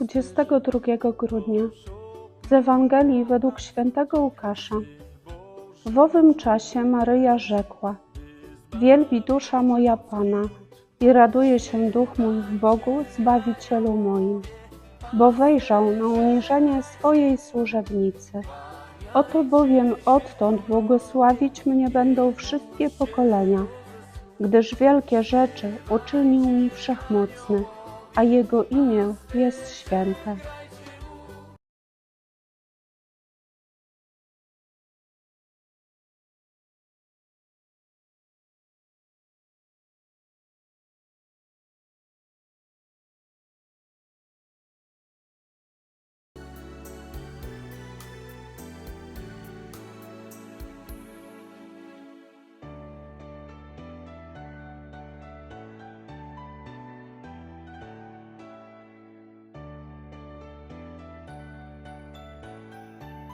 22 grudnia z Ewangelii według świętego Łukasza. W owym czasie Maryja rzekła: Wielbi dusza moja Pana i raduje się duch mój w Bogu, Zbawicielu moim, bo wejrzał na uniżenie swojej służebnicy. Oto bowiem odtąd błogosławić mnie będą wszystkie pokolenia, gdyż wielkie rzeczy uczynił mi Wszechmocny, a Jego imię jest święte.